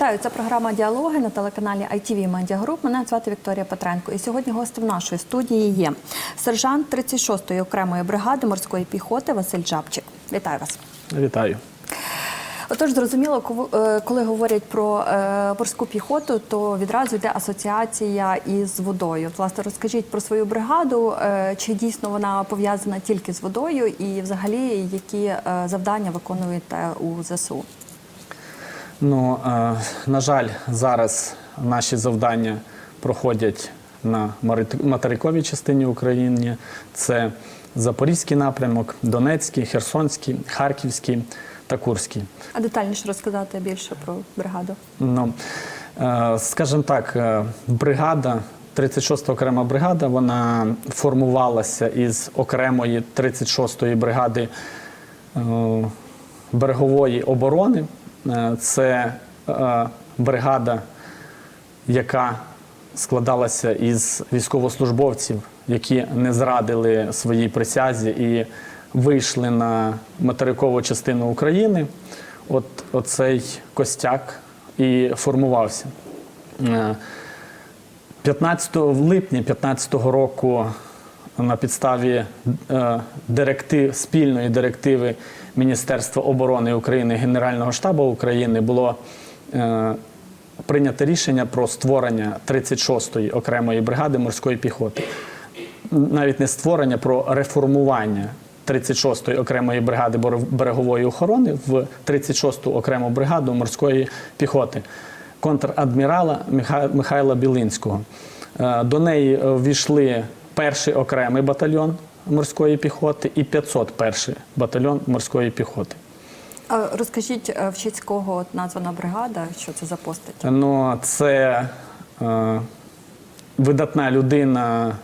Вітаю, це програма Діалоги на телеканалі ITV Media Group. Мене звати Вікторія Петренко. І сьогодні гостем нашої студії є сержант 36-ї окремої бригади морської піхоти Василь Жабчик. Вітаю вас. Вітаю. Отож, зрозуміло, е, коли говорять про е, морську піхоту, то відразу йде асоціація із водою. Власне, розкажіть про свою бригаду, е, чи дійсно вона пов'язана тільки з водою, і взагалі які завдання виконуєте у ЗСУ? Ну, е, на жаль, зараз наші завдання проходять на материковій частині України. Це Запорізький напрямок, Донецький, Херсонський, Харківський та Курський. А детальніше розказати більше про бригаду. Ну, е, скажімо так, е, бригада, 36-та окрема бригада, вона формувалася із окремої 36-ї бригади е, берегової оборони. Е, Це е, бригада, яка складалася із військовослужбовців, які не зрадили своїй присязі і вийшли на материкову частину України. От оцей костяк і формувався. Е, 15 липня 2015 року на підставі е, директив, спільної директиви Міністерства оборони України Генерального штабу України було е, прийнято рішення про створення 36-ї окремої бригади морської піхоти. Навіть не створення, про реформування 36-ї окремої бригади берегової охорони в 36-ту окрему бригаду морської піхоти контрадмірала Михайла Білинського. Е, До неї ввійшли перший окремий батальйон морської піхоти і 501 батальйон морської піхоти. А Розкажіть, е, в честь кого названа бригада, що це за постать? Ну, це е, видатна людина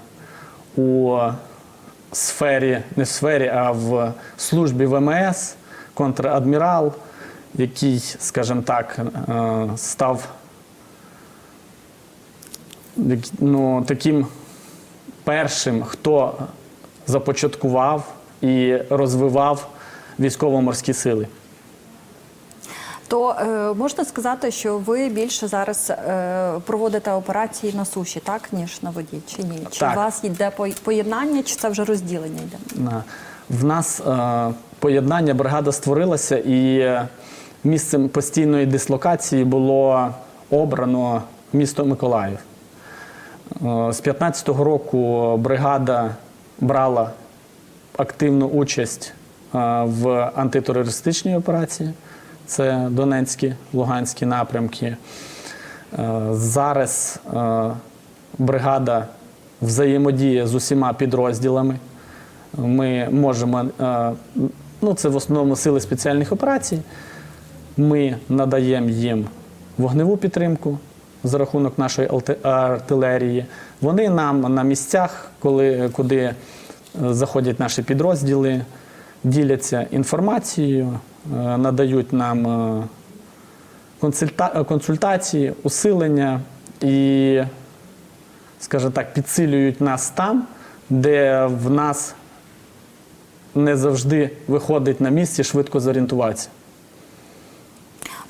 у сфері, не в сфері, а в службі ВМС, контрадмірал, який, скажімо так, е, став ну, таким першим, хто започаткував і розвивав військово-морські сили. То е, можна сказати, що ви більше зараз е, проводите операції на суші, так ніж на воді, чи ні? Чи Так. у вас йде поєднання, чи це вже розділення йде? В нас е, поєднання бригада створилася, і місцем постійної дислокації було обрано місто Миколаїв. Е, з 15-го року бригада брала активну участь е, в антитерористичній операції. Це Донецькі, Луганські напрямки. Е, Зараз бригада взаємодіє з усіма підрозділами. Ми можемо, ну це в основному сили спеціальних операцій. Ми надаємо їм вогневу підтримку за рахунок нашої артилерії. Вони нам на місцях, коли, куди е, заходять наші підрозділи, діляться інформацією, е, надають нам е, консультації, усилення і, скажімо так, підсилюють нас там, де в нас не завжди виходить на місці швидко зорієнтуватися.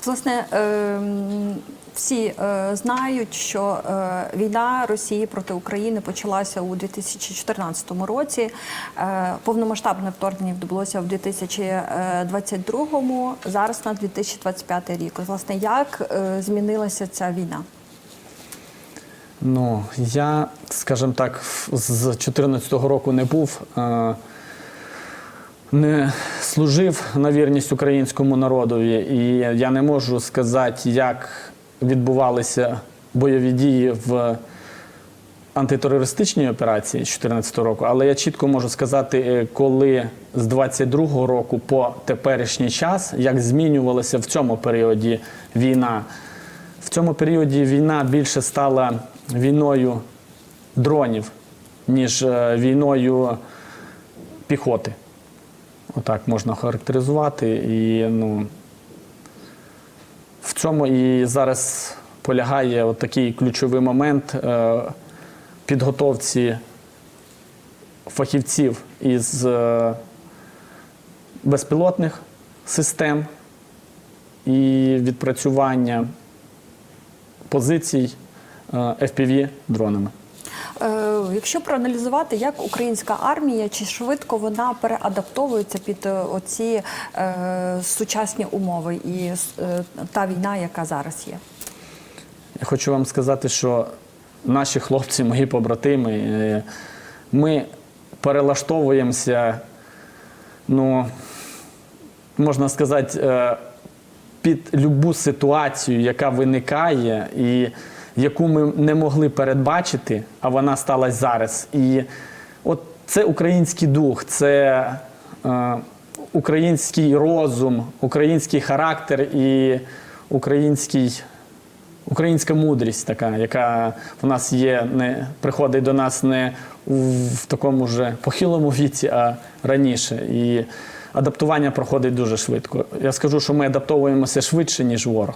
Власне, ем, всі е, знають, що е, війна Росії проти України почалася у 2014 році. Е, Повномасштабне вторгнення відбулося в 2022, зараз на 2025 рік. Власне, як змінилася ця війна? Ну, я, скажімо так, з 2014 року не був, не служив на вірність українському народові, і я не можу сказати, як відбувалися бойові дії в антитерористичній операції з 2014 року, але я чітко можу сказати, е, коли з 22-го року по теперішній час, як змінювалася в цьому періоді війна. В цьому періоді війна більше стала війною дронів, ніж е, війною піхоти. Отак можна характеризувати. І ну, в цьому і зараз полягає от такий ключовий момент е, підготовці фахівців із е, безпілотних систем і відпрацювання позицій е, FPV дронами. Е, Якщо проаналізувати, як українська армія, чи швидко вона переадаптовується під е, оці е, сучасні умови і та війна, яка зараз є? Я хочу вам сказати, що наші хлопці, мої побратими, ми перелаштовуємося, ну, можна сказати, під любу ситуацію, яка виникає, і яку ми не могли передбачити, а вона сталася зараз. І от це український дух, це е, український розум, український характер і український Українська мудрість така, яка в нас є, не приходить до нас не в, такому ж похилому віці, а раніше. І адаптування проходить дуже швидко. Я скажу, що ми адаптовуємося швидше, ніж ворог.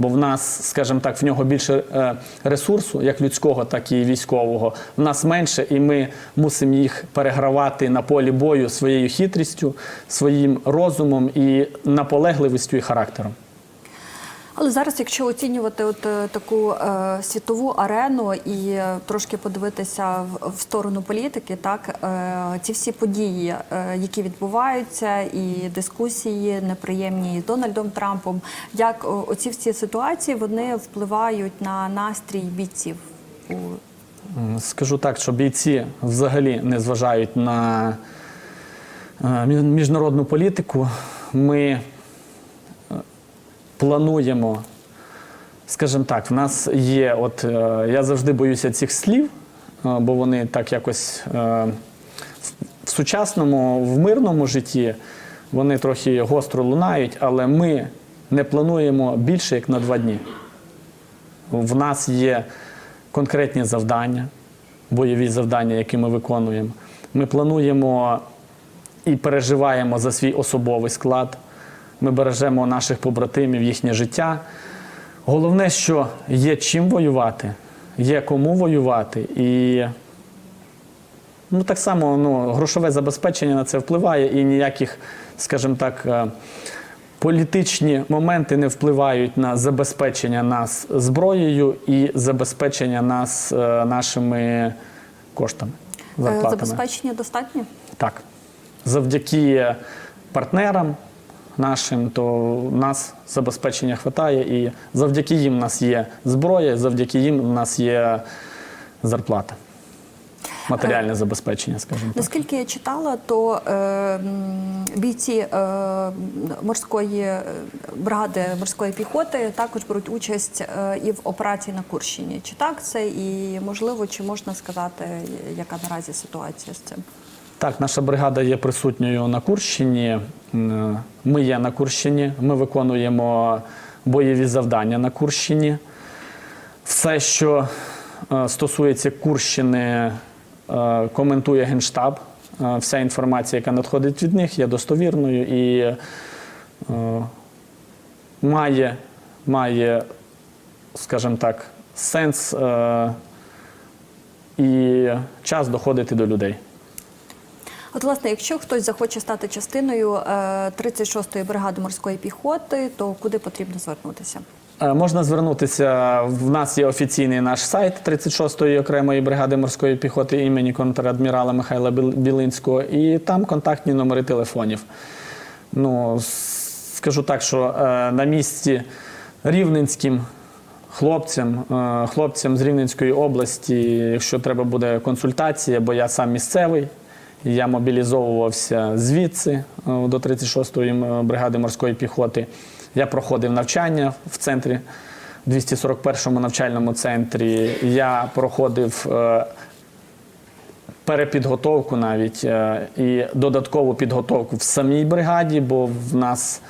Бо в нас, скажімо так, в нього більше е, ресурсу, як людського, так і військового. В нас менше, і ми мусимо їх перегравати на полі бою своєю хитрістю, своїм розумом і наполегливістю і характером. Але зараз, якщо оцінювати от е, таку е, світову арену і е, трошки подивитися в, в сторону політики, так е, ці всі події, е, які відбуваються, і дискусії неприємні з Дональдом Трампом, як оці всі ситуації вони впливають на настрій бійців у Скажу так, що бійці взагалі не зважають на е, міжнародну політику. Ми плануємо, скажімо так, в нас є, от е, я завжди боюся цих слів, е, бо вони так якось е, в- в сучасному, в мирному житті вони трохи гостро лунають, але ми не плануємо більше як на два дні. В нас є конкретні завдання, бойові завдання, які ми виконуємо. Ми плануємо і переживаємо за свій особовий склад. Ми бережемо наших побратимів, їхнє життя. Головне, що є чим воювати, є кому воювати. І ну, так само ну, грошове забезпечення на це впливає, і ніяких, скажімо так, е, політичні моменти не впливають на забезпечення нас зброєю і забезпечення нас е, нашими коштами. Е, Зарплатами. забезпечення достатньо? Так. Завдяки партнерам нашим, то нас забезпечення вистачає, і завдяки їм в нас є зброя, завдяки їм в нас є зарплата. Матеріальне забезпечення, скажімо так. Наскільки я читала, то е, бійці е, морської е, бригади морської піхоти також беруть участь е, і в операції на Курщині. Чи так це і можливо, чи можна сказати, яка наразі ситуація з цим? Так, наша бригада є присутньою на Курщині. Ми є на Курщині, ми виконуємо бойові завдання на Курщині. Все, що е, стосується Курщини, е, коментує Генштаб. Е, Вся інформація, яка надходить від них, є достовірною і має, має, скажімо так, сенс і час доходити до людей. От, власне, якщо хтось захоче стати частиною е, 36-ї бригади морської піхоти, то куди потрібно звернутися? Е, Можна звернутися. В нас є офіційний наш сайт 36-ї окремої бригади морської піхоти імені контрадмірала Михайла Біл- Білинського, і там контактні номери телефонів. Ну, скажу так, що е, на місці рівненським хлопцям, е, хлопцям з Рівненської області, якщо треба буде консультація, бо я сам місцевий. Я мобілізовувався звідси е, до 36-ї бригади морської піхоти. Я проходив навчання в центрі, 241-му навчальному центрі. Я проходив е, перепідготовку навіть е, і додаткову підготовку в самій бригаді, бо в нас,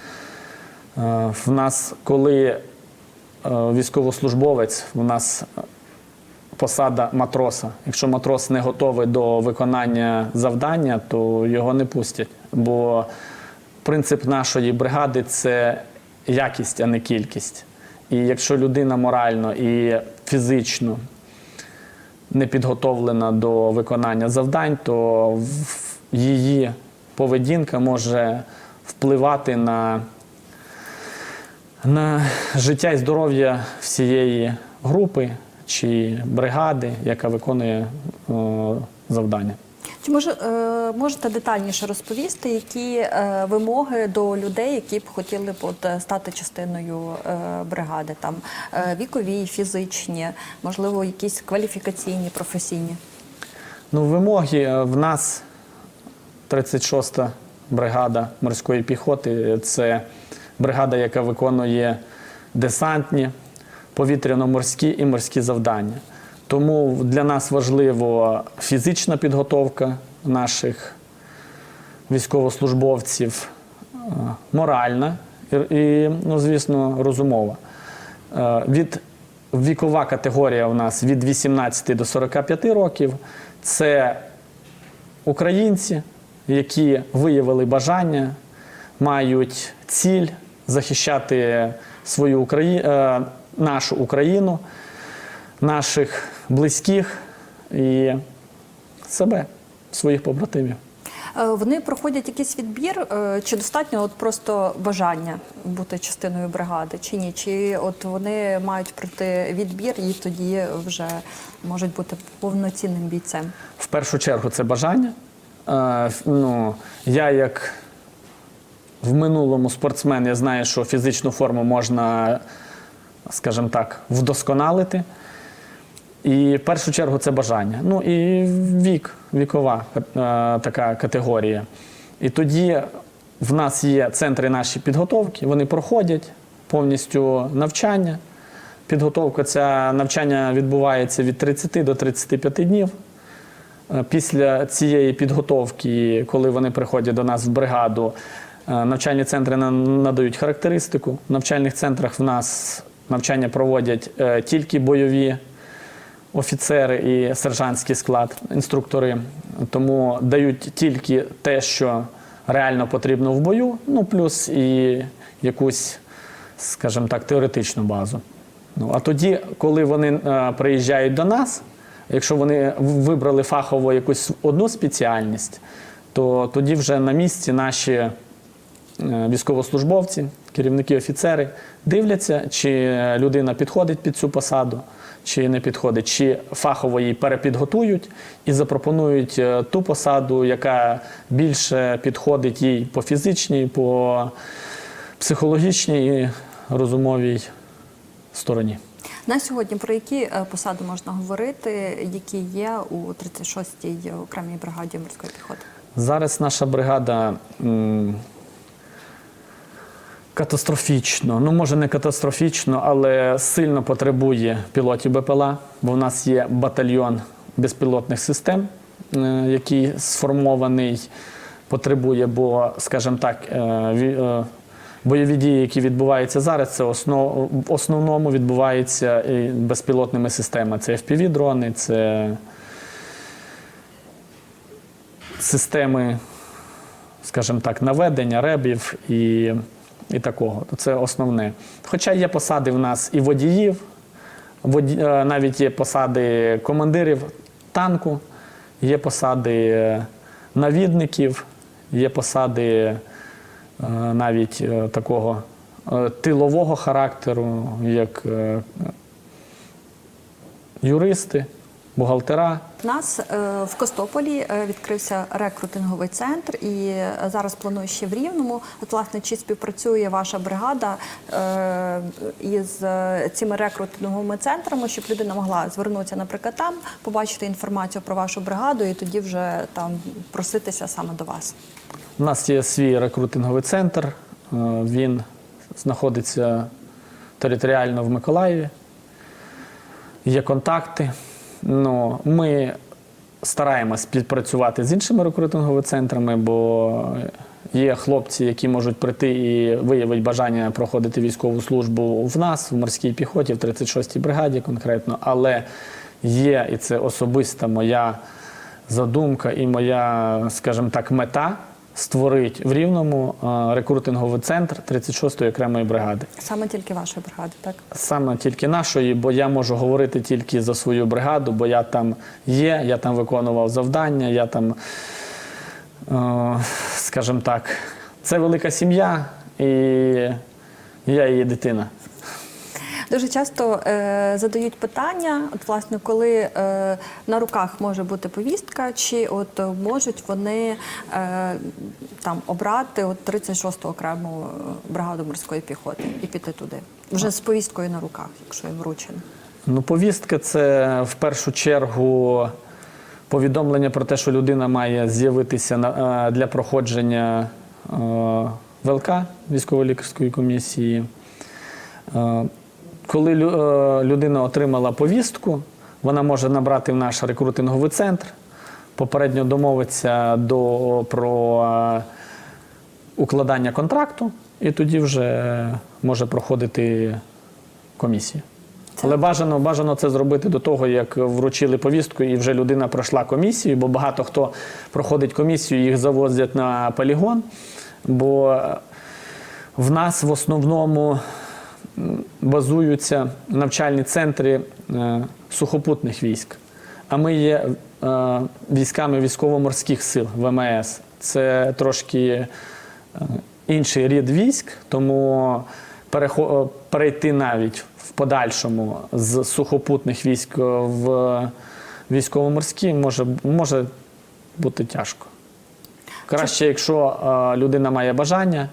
е, в нас коли е, військовослужбовець, в нас посада матроса. Якщо матрос не готовий до виконання завдання, то його не пустять. Бо принцип нашої бригади це якість, а не кількість. І якщо людина морально і фізично не підготовлена до виконання завдань, то її поведінка може впливати на, на життя і здоров'я всієї групи чи бригади, яка виконує е, завдання. Чи може е, можете детальніше розповісти, які е, вимоги до людей, які б хотіли б от, стати частиною бригади? Там вікові, фізичні, можливо, якісь кваліфікаційні, професійні? Ну, вимоги в нас 36-та бригада морської піхоти. Це бригада, яка виконує десантні, повітряно-морські і морські завдання. Тому для нас важливо фізична підготовка наших військовослужбовців, е, моральна і, ну, звісно, розумова. Е, Від вікова категорія у нас від 18 до 45 років. Це українці, які виявили бажання, мають ціль захищати свою Украї... нашу Україну, наших близьких і себе, своїх побратимів. Е, Вони проходять якийсь відбір, е, чи достатньо от просто бажання бути частиною бригади, чи ні? Чи от вони мають пройти відбір і тоді вже можуть бути повноцінним бійцем? В першу чергу це бажання. Е, ну, я як в минулому спортсмен, я знаю, що фізичну форму можна, скажімо так, вдосконалити. І в першу чергу це бажання. Ну і вік, вікова е, така категорія. І тоді в нас є центри наші підготовки, вони проходять повністю навчання. Підготовка ця навчання відбувається від 30 до 35 днів. Е, Після цієї підготовки, коли вони приходять до нас в бригаду, е, навчальні центри нам надають характеристику. В навчальних центрах в нас навчання проводять е, тільки бойові офіцери і сержантський склад, інструктори. Тому дають тільки те, що реально потрібно в бою, ну плюс і якусь, скажімо так, теоретичну базу. Ну, а тоді, коли вони е, приїжджають до нас, якщо вони вибрали фахово якусь одну спеціальність, то тоді вже на місці наші військовослужбовці, керівники, офіцери дивляться, чи людина підходить під цю посаду, чи не підходить, чи фахово її перепідготують і запропонують е, ту посаду, яка більше підходить їй по фізичній, по психологічній і розумовій стороні. На сьогодні про які е, посади можна говорити, які є у 36-й окремій бригаді морської піхоти? Зараз наша бригада катастрофічно, ну може не катастрофічно, але сильно потребує пілотів БПЛА, бо в нас є батальйон безпілотних систем, е, який сформований, потребує, бо, скажімо так, е, е, бойові дії, які відбуваються зараз, це основ, в основному відбуваються безпілотними системами. Це FPV-дрони, це системи, скажімо так, наведення, ребів і, і такого. Це основне. Хоча є посади в нас і водіїв, воді, е, навіть є посади командирів танку, є посади е, навідників, є посади е, навіть такого тилового характеру, як юристи, бухгалтера. У нас е, в Костополі е, відкрився рекрутинговий центр, і е, зараз планую ще в Рівному. От, власне, чи співпрацює ваша бригада із цими рекрутинговими центрами, щоб людина могла звернутися, наприклад, там, побачити інформацію про вашу бригаду і тоді вже там проситися саме до вас. У нас є свій рекрутинговий центр. Він знаходиться територіально в Миколаєві. Є контакти. Ну, ми стараємось співпрацювати з іншими рекрутинговими центрами, бо є хлопці, які можуть прийти і виявити бажання проходити військову службу в нас, в морській піхоті, в 36-й бригаді конкретно. Але є, і це особиста моя задумка і моя, скажімо так, мета створити в Рівному рекрутинговий центр 36-ї окремої бригади. Саме тільки вашої бригади, так? Саме тільки нашої, бо я можу говорити тільки за свою бригаду, бо я там є, я там виконував завдання, я там, е, скажімо так, це велика сім'я і я її дитина. Дуже часто е, задають питання, от власне, коли е, на руках може бути повістка, чи от е, можуть вони е, там обрати от 36-ту окрему е, бригаду морської піхоти і піти туди, вже з повісткою на руках, якщо їм вручено. Ну, повістка це в першу чергу повідомлення про те, що людина має з'явитися е, для проходження ВЛК військово-лікарської комісії. Коли е, людина отримала повістку, вона може набрати в наш рекрутинговий центр, попередньо домовитися до, про е, укладання контракту, і тоді вже може проходити комісію. Але бажано, бажано це зробити до того, як вручили повістку, і вже людина пройшла комісію, бо багато хто проходить комісію, їх завозять на полігон. Бо в нас в основному базуються навчальні центри е, сухопутних військ. А ми є е, військами військово-морських сил ВМС. Це трошки е, інший рід військ, тому перейти навіть в подальшому з сухопутних військ в військово-морські може, може бути тяжко. Краще, якщо людина має бажання,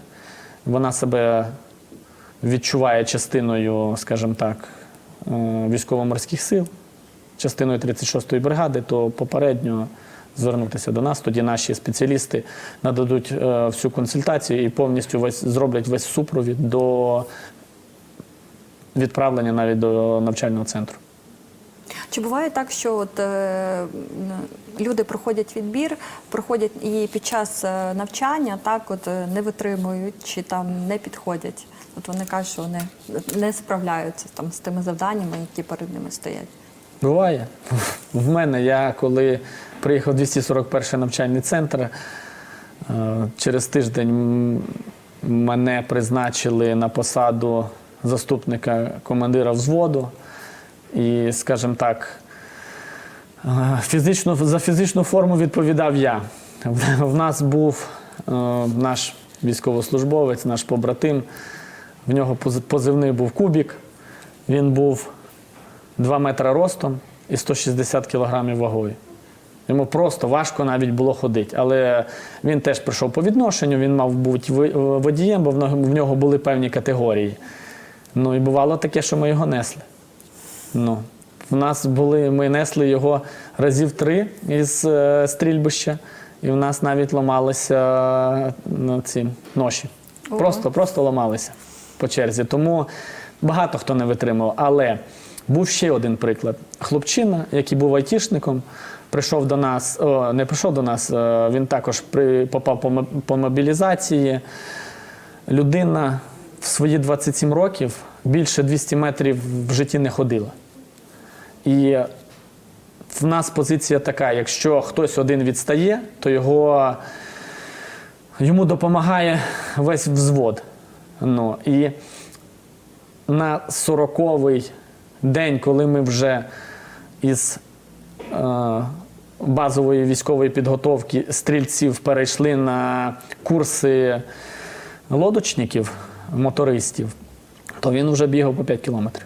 вона себе відчуває частиною, скажімо так, е, військово-морських сил, частиною 36-ї бригади, то попередньо звернутися до нас. Тоді наші спеціалісти нададуть е, всю консультацію і повністю весь, зроблять весь супровід до відправлення навіть до навчального центру. Чи буває так, що от, е, люди проходять відбір, проходять і під час е, навчання так от не витримують чи там не підходять? От вони кажуть, що вони не справляються там з тими завданнями, які перед ними стоять. Буває. В мене я коли приїхав в 241 навчальний центр, е, через тиждень мене призначили на посаду заступника командира взводу. І, скажімо так, е, фізично, за фізичну форму відповідав я. В в нас був е, наш військовослужбовець, наш побратим. В нього позивний був Кубік. Він був 2 метри ростом і 160 кілограмів вагою. Йому просто важко навіть було ходити. Але він теж прийшов по відношенню, він мав бути водієм, бо в нього- були певні категорії. Ну і бувало таке, що ми його несли. Ну, в нас були, ми несли його разів три із е, стрільбища, і в нас навіть ламалися е, ці ноші. Просто, просто ламалися по черзі. Тому багато хто не витримав. Але був ще один приклад. Хлопчина, який був айтішником, прийшов до нас, о, не прийшов до нас, е, він також при, попав по, мобілізації. Людина в свої 27 років більше 200 метрів в житті не ходила. І в нас позиція така: якщо хтось один відстає, то його, йому допомагає весь взвод. Ну, і на 40-й день, коли ми вже із е, базової військової підготовки стрільців перейшли на курси лодочників, мотористів, то він вже бігав по 5 кілометрів.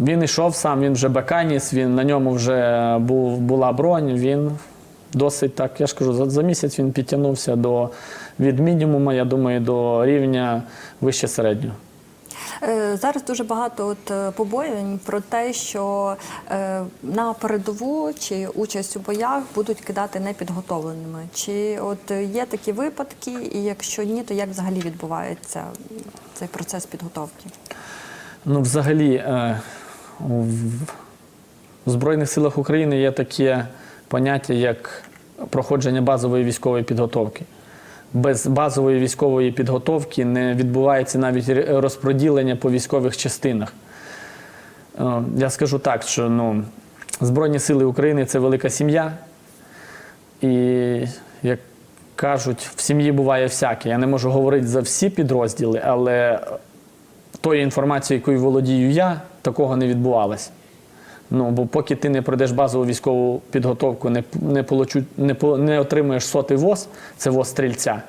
Він йшов сам, він вже беканіс, він, на ньому вже був, була бронь, він досить так, я ж кажу, за, за місяць він підтягнувся до, від мінімуму, я думаю, до рівня вище середнього. Е, Зараз дуже багато от е, побоювань про те, що е, на передову чи участь у боях будуть кидати непідготовленими. Чи от є такі випадки, і якщо ні, то як взагалі відбувається цей процес підготовки? Ну, взагалі, в Збройних силах України є таке поняття, як проходження базової військової підготовки. Без базової військової підготовки не відбувається навіть р- розподілення по військових частинах. Е, Я скажу так, що ну, Збройні сили України це велика сім'я. І як кажуть, в сім'ї буває всяке. Я не можу говорити за всі підрозділи, але тої інформації, якою володію я, такого не відбувалося. Ну, бо поки ти не пройдеш базову військову підготовку, не, не, получу, не, не отримуєш сотий ВОЗ, це ВОЗ стрільця,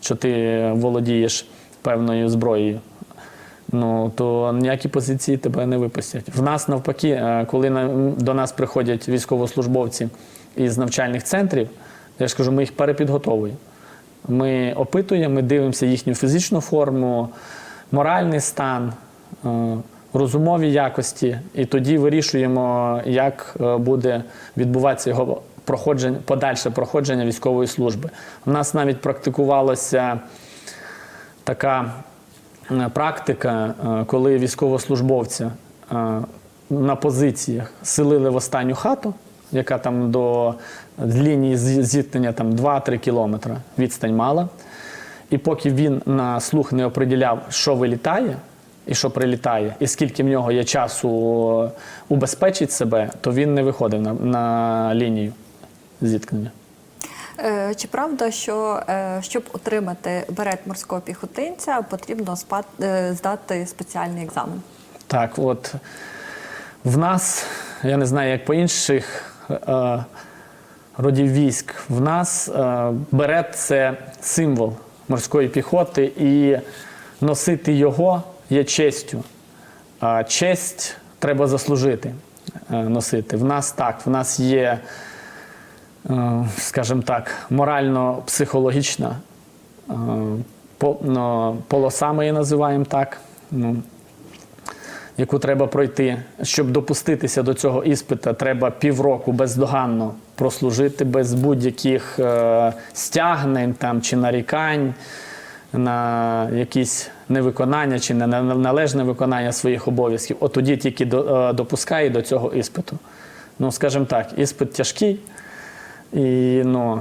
що ти володієш певною зброєю. ну то ніякі позиції тебе не випустять. В нас навпаки, е, коли на- до нас приходять військовослужбовці із навчальних центрів, я ж кажу, ми їх перепідготовуємо. Ми опитуємо, ми дивимося їхню фізичну форму, моральний стан, е, розумові якості, і тоді вирішуємо, як е, буде відбуватися його проходження, подальше проходження військової служби. У нас навіть практикувалося така е, практика, е, коли військовослужбовця на позиціях селили в останню хату, яка там до лінії зіткнення там 2-3 кілометри відстань мала. І поки він на слух не оприділяв, що вилітає і що прилітає, і скільки в нього є часу е, убезпечити себе, то він не виходив на, на лінію зіткнення. Е, Чи правда, що е, щоб отримати берет морського піхотинця, потрібно здати спеціальний екзамен? Так, от в нас, я не знаю, як по інших е, родів військ, в нас е, берет це символ морської піхоти, і носити його є честю. А честь треба заслужити е, носити. В нас так, в нас є, е, скажімо так, морально-психологічна е, ну, полоса, ми її називаємо так. Ну, яку треба пройти. Щоб допуститися до цього іспита, треба півроку бездоганно прослужити без будь-яких стягнень там, чи нарікань на якісь невиконання чи не- на- належне виконання своїх обов'язків. От тоді тільки до, е, допускає до цього іспиту. Ну, скажімо так, іспит тяжкий, і ну,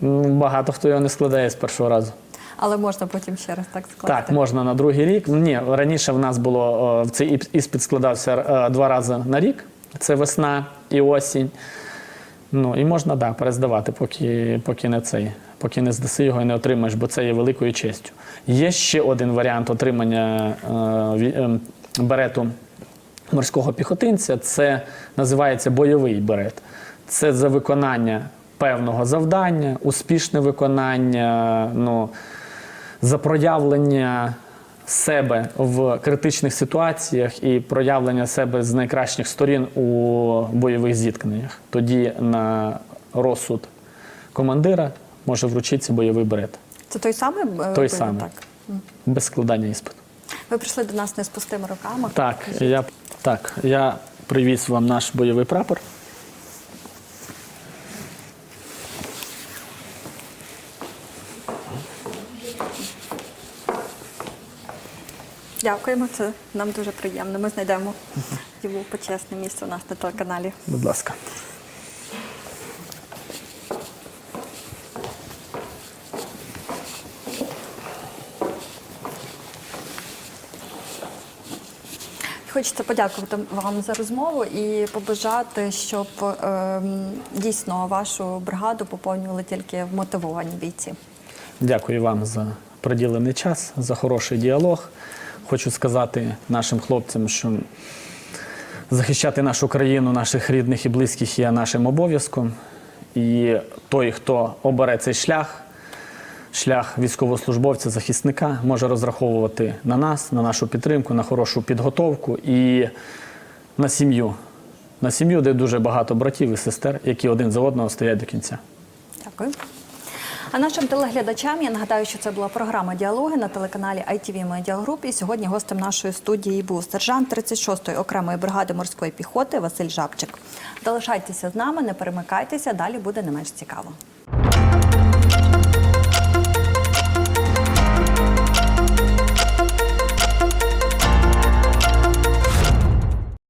ну, багато хто його не складає з першого разу. Але можна потім ще раз так скласти. Так, можна на другий рік. Ні, раніше в нас було е, цей іспит складався е, два рази на рік. Це весна і осінь. Ну і можна да, перездавати, поки, поки не цей, поки не здаси його і не отримаєш, бо це є великою честю. Є ще один варіант отримання е, ем, берету морського піхотинця. Це називається бойовий берет. Це за виконання певного завдання, успішне виконання. Ну, за проявлення себе в критичних ситуаціях і проявлення себе з найкращих сторін у бойових зіткненнях. Тоді на розсуд командира може вручитися бойовий берет Це той самий? е, Той самий. Так. без складання іспиту. Ви прийшли до нас не з пустими руками. Так, я, так, я привіз вам наш бойовий прапор. Дякуємо, це нам дуже приємно. Ми знайдемо йому почесне місце у нас на телеканалі. Будь ласка. Хочеться подякувати вам за розмову і побажати, щоб ем, дійсно вашу бригаду поповнювали тільки вмотивовані бійці. Дякую вам за приділений час, за хороший діалог. Хочу сказати нашим хлопцям, що захищати нашу країну, наших рідних і близьких є нашим обов'язком. І той, хто обере цей шлях, шлях військовослужбовця, захисника, може розраховувати на нас, на нашу підтримку, на хорошу підготовку і на сім'ю. На сім'ю, де дуже багато братів і сестер, які один за одного стоять до кінця. Дякую. А нашим телеглядачам я нагадаю, що це була програма Діалоги на телеканалі ITV Media Group. І сьогодні гостем нашої студії був сержант 36-ї окремої бригади морської піхоти Василь Жабчик. Залишайтеся з нами, не перемикайтеся, далі буде не менш цікаво.